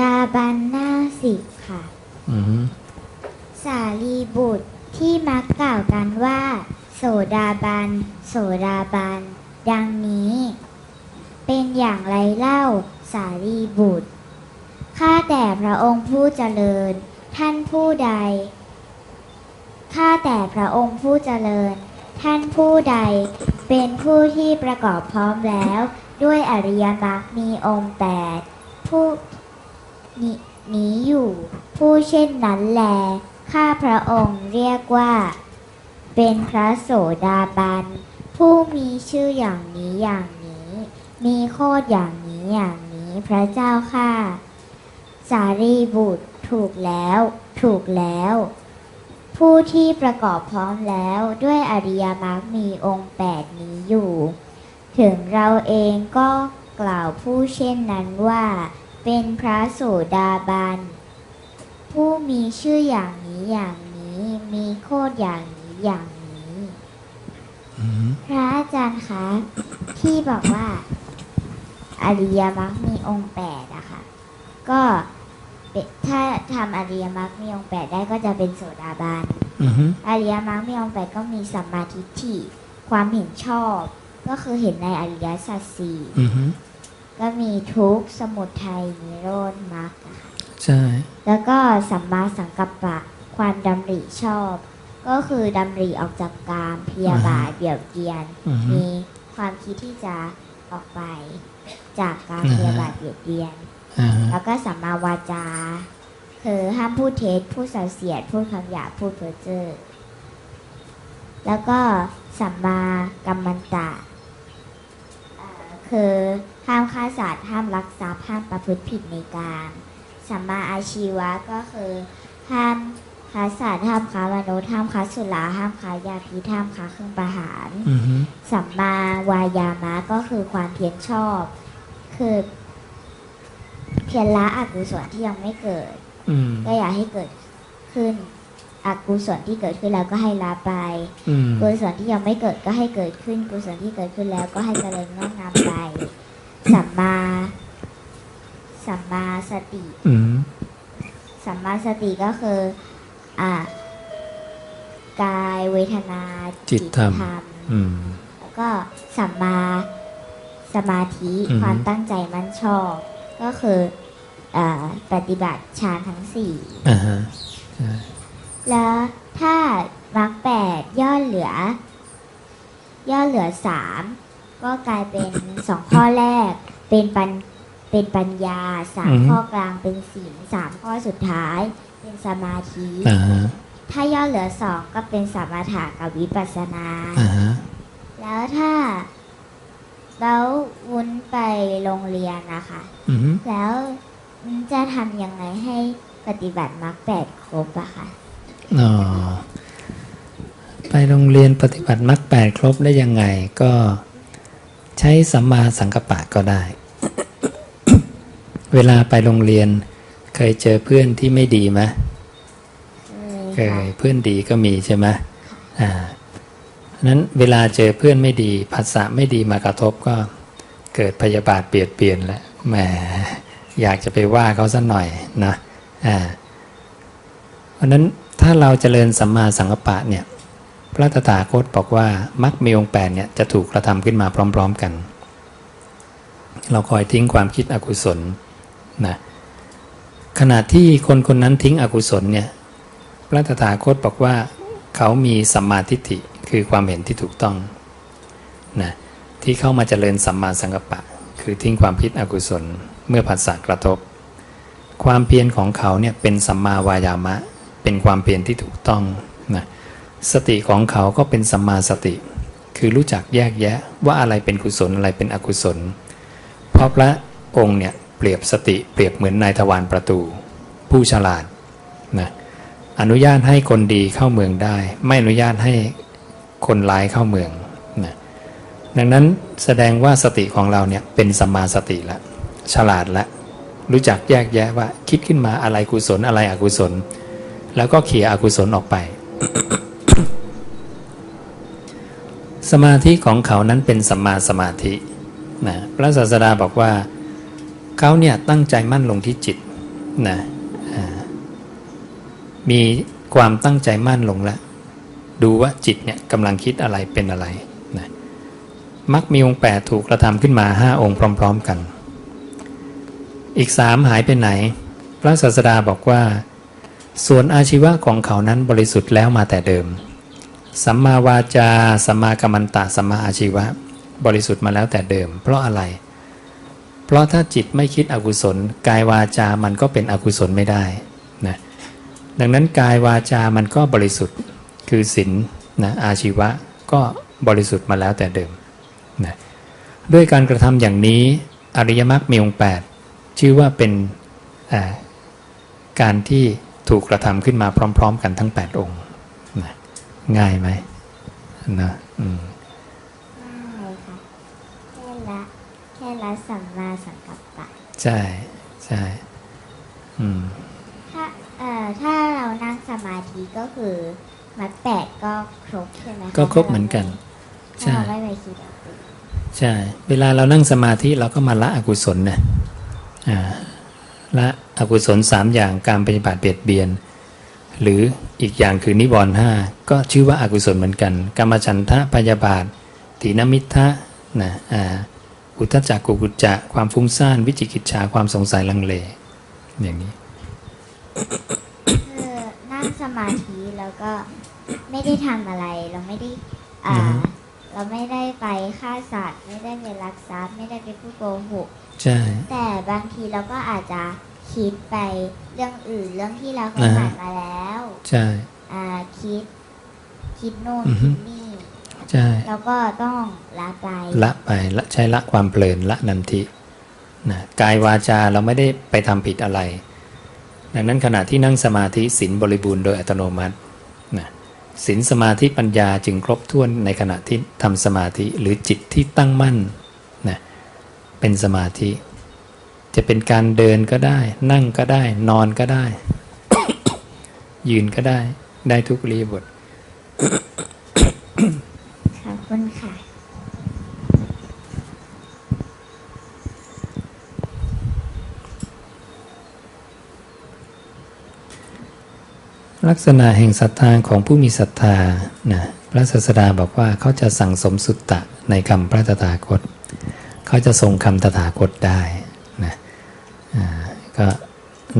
ดาบันหน้าสิบค่ะ อือฮึสารีบุตรที่มักกล่าวกันว่า โสดาบัน โสดาบัน ดังนี้ เป็นอย่างไรเล่าสารีบุตร ข้าแต่พระองค์ผู้เจริญ ท่านผู้ใด ข้าแต่พระองค์ผู้เจริญ ท่านผู้ใด เป็นผู้ที่ประกอบพร้อมแล้ว ด้วยอริยมรรคมีองค์แปดผู้ นี้นี้อยู่ ผู้เช่นนั้นแล ข้าพระองค์เรียกว่า เป็นพระโสดาบัน ผู้มีชื่ออย่างนี้อย่างนี้ มีโคดอย่างนี้อย่างนี้พระเจ้าค่ะ สารีบุตรถูกแล้ว ถูกแล้ว ผู้ที่ประกอบพร้อมแล้วด้วยอริยมรรคมีองค์แปดนี้อยู่ ถึงเราเองก็กล่าวผู้เช่นนั้นว่า เป็นพระโสดาบัน ผู้มีชื่ออย่างนี้อย่างนี้ มีโคดอย่างนี้อย่างนี้อือฮึพระอาจารย์คะที่บอกว่า อริยมรรคมีองค์แปดอะค่ะ ก็เป็นถ้าทำอริยมรรคมีองค์แปดได้ก็จะเป็นโสดาบันอือฮึอริยมรรคมีองค์แปดก็มีสัมมาทิฏฐิความเห็นชอบ ก็คือเห็นในอริยสัจสี่อือฮึ ก็มีทุกข์สมุทัยนิโรธมรรคอะค่ะใช่ แล้วก็สัมมาสังกัปปะความดำริชอบ ก็คือดำริออกจากกามพยาบาทเบียดเบียนอือฮึมีความคิดที่จะออกไปจากการอ่าฮะพยาบาทเบียดเบียนอ่าฮะแล้วก็สัมมาวาจา คือห้ามพูดเท็จพูดส่อเสียดพูดคำหยาบพูดเพ้อเจ้อแล้วก็สัมมากัมมันตะเอ่อคือห้ามฆ่าสัตว์ห้ามลักทรัพย์ห้ามประพฤติผิดในการสัมมาอาชีวะก็คือห้ามค้าสัตว์ห้ามค้ามนุษย์ห้ามค้าสุราห้ามค้ายาพิษห้ามค้าเครื่องประหารอือฮึสัมมาวายามะก็คือความเพียรชอบ คือเพียรละอกุศลที่ยังไม่เกิดอืมก็อย่าให้เกิดขึ้นอกุศลที่เกิดขึ้นแล้วก็ให้ละไปอืมกุศลที่ยังไม่เกิดก็ให้เกิดขึ้นกุศลที่เกิดขึ้นแล้วก็ให้เจริญงอกงามไป สัมมาสัมมาสติอืมสัมมาสติก็คือ อ่ากายเวทนาจิตธรรมธรรมอืมแล้วก็สัมมาสมาธิอือฮึความตั้งใจมั่นชอบ ก็คืออาปฏิบัติฌานทั้งสี่อ่าฮะแล้วถ้ามรรคแปดย่อเหลือย่อเหลือสาม ก็กลายเป็นสองข้อแรก เป็นปัญเป็นปัญญาสามข้อกลางเป็นศีลสามข้อสุดท้าย เป็นสมาธิ อ่าฮะถ้าย่อเหลือสองก็เป็นสมถะกับวิปัสสนา อ่าฮะแล้วถ้าแล้ววุ้นไปโรงเรียนนะคะ อือฮึแล้วจะทำยังไงให้ปฏิบัติมรรคแปดครบอะคะอ๋อไปโรงเรียนปฏิบัติมรรคแปดครบได้ยังไง ก็ ใช้สัมมาสังกัปปะก็ได้ เวลาไปโรงเรียน เคยเจอเพื่อนที่ไม่ดีไหมเคยเพื่อนดีก็มีใช่ไหมอ่านั้นเวลาเจอเพื่อนไม่ดีภาษาไม่ดีมากระทบก็เกิดพยาบาทเปลี่ยนเปลี่ยนแล้วแหมอยากจะไปว่าเขาสักหน่อยนะอ่าเพราะฉะนั้นถ้าเราเจริญสัมมาสังกัปปะเนี่ยพ ระตถาคตบอกว่ามรรคมีองค์แปดเนี่ยจะถูกกระทำขึ้นมาพร้อม ๆกัน เราคอยทิ้งความคิดอกุศลนะขณะที่คนคนนั้นทิ้งอกุศลเนี่ยพระตถาคตบอกว่าเขามีสัมมาทิฏฐิคือความเห็นที่ถูกต้องนะที่เข้ามาเจริญสัมมาสังกัปปะ คือทิ้งความคิดอกุศลเมื่อผัสสะกระทบ ความเพียรของเขาเนี่ยเป็นสัมมาวายามะ เป็นความเพียรที่ถูกต้องนะ สติของเขาก็เป็นสัมมาสติ คือรู้จักแยกแยะว่าอะไรเป็นกุศลอะไรเป็นอกุศล เพราะพระองค์เนี่ยเปรียบสติเปรียบเหมือนนายทวารประตู ผู้ฉลาดนะอนุญาตให้คนดีเข้าเมืองได้ ไม่อนุญาตให้คนร้ายเข้าเมืองนะดังนั้นแสดงว่าสติของเราเนี่ยเป็นสัมมาสติละฉลาดละรู้จักแยกแยะว่าคิดขึ้นมาอะไรกุศลอะไรอกุศล แล้วก็เขี่ยอกุศลออกไป สมาธิของเขานั้นเป็นสัมมาสมาธินะพระศาสดาบอกว่าเขาเนี่ยตั้งใจมั่นลงที่จิตนะมีความตั้งใจมั่นลงแล้วดูว่าจิตเนี่ยกำลังคิดอะไรเป็นอะไรนะมักมีองค์แปดถูกกระทำขึ้นมาห้าองค์พร้อม ๆกัน อีกสามหายไปไหน พระศาสดาบอกว่า ส่วนอาชีวะของเขานั้นบริสุทธิ์แล้วมาแต่เดิม สัมมาวาจา สัมมากัมมันตะ สัมมาอาชีวะ บริสุทธิ์มาแล้วแต่เดิม เพราะอะไร เพราะถ้าจิตไม่คิดอกุศล กายวาจามันก็เป็นอกุศลไม่ได้นะดังนั้นกายวาจามันก็บริสุทธิ์คือศีลนะอาชีวะก็บริสุทธิ์มาแล้วแต่เดิมนะด้วยการกระทำอย่างนี้อริยมรรคมีองค์แปดชื่อว่าเป็นการที่ถูกกระทำขึ้นมาพร้อม ๆ กันทั้ง 8 องค์ ง่ายไหมนะอืมง่ายค่ะแค่ละแค่ละสัมมาสังกัปปะใช่ใช่อืมถ้าเอ่อถ้าเรานั่งสมาธิก็คือมัดแปดก็ครบใช่ไหมะก็ครบเหมือนกันถ้าใช่เราไม่ไปคิดเอาเองใช่ เวลาเรานั่งสมาธิเราก็มาละอกุศลนะอ่าละอกุศลสามอย่างการปฏิบัติเบียดเบียน หรืออีกอย่างคือนิวรณ์ห้าก็ชื่อว่าอากุศลเหมือนกันกรรมฉันทะพยาบาทถีนมิทะนะอ่าอุทธจักกุกุจจะ ความฟุ้งซ่านวิจิกิจฉาความสงสัยลังเล อย่างนี้คือนั่งสมาธิแล้วก็ไม่ได้ทำอะไรเราไม่ได้อ่าอือฮึเราไม่ได้ไปฆ่าสัตว์ไม่ได้ไปลักทรัพย์ไม่ได้ไปพูดโกหกใช่แต่บางทีเราก็อาจจะคิดไปเรื่องอื่นเรื่องที่เราเคยอ่าฮะผ่านมาแล้ว ใช่อ่าคิด คิดนู่นอือฮึ คิดนี่ใช่ แล้วก็ต้องละไปละไปละใช้ละความเพลินละนันทินะกายวาจาเราไม่ได้ไปทำผิดอะไร ดังนั้นขณะที่นั่งสมาธิศีลบริบูรณ์โดยอัตโนมัตินะศีลสมาธิปัญญาจึงครบถ้วนในขณะที่ทำสมาธิหรือจิตที่ตั้งมั่นนะเป็นสมาธิ จะเป็นการเดินก็ได้ นั่งก็ได้ นอนก็ได้ ยืนก็ได้ ได้ทุกรีบทขอบคุณค่ะลักษณะแห่งศรัทธาของผู้มีศรัทธานะพระศาสดาบอกว่าเขาจะสั่งสมสุตตะในคำพระตถาคต เขาจะทรงคำตถาคตได้นะอ่าก็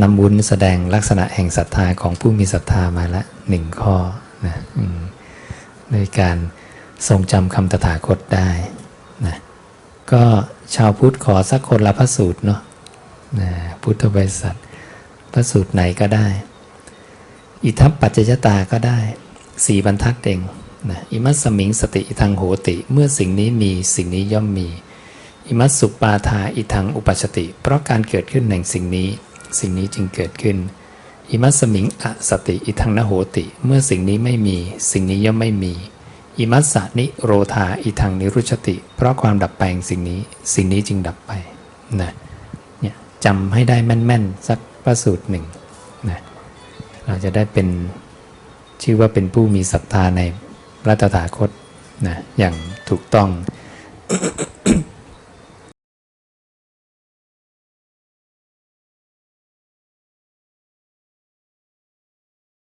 นำบุญแสดงลักษณะแห่งศรัทธาของผู้มีศรัทธามาละหนึ่งข้อนะอืมโดยการทรงจำคำตถาคตได้นะก็ชาวพุทธขอสักคนละพระสูตรเนาะนะพุทธบริษัทพระสูตรไหนก็ได้ อิทัปปัจจยตาก็ได้สี่บรรทัดเองนะอิมัสสมิงสติอิทังโหติ เมื่อสิ่งนี้มีสิ่งนี้ย่อมมี อิมัสสุปาทาอิทังอุปัชติ เพราะการเกิดขึ้นแห่งสิ่งนี้ สิ่งนี้จึงเกิดขึ้น อิมัสสมิงอสติอิทังนโหติ เมื่อสิ่งนี้ไม่มี สิ่งนี้ย่อมไม่มี อิมัสสะนิโรธาอิทังนิรุชติ เพราะความดับไปงสิ่งนี้ สิ่งนี้จึงดับไปนะเนี่ยจำให้ได้แม่นๆสักประสูตรหนึ่งนะเราจะได้เป็นชื่อว่าเป็นผู้มีศรัทธาในพระตถาคตนะอย่างถูกต้อง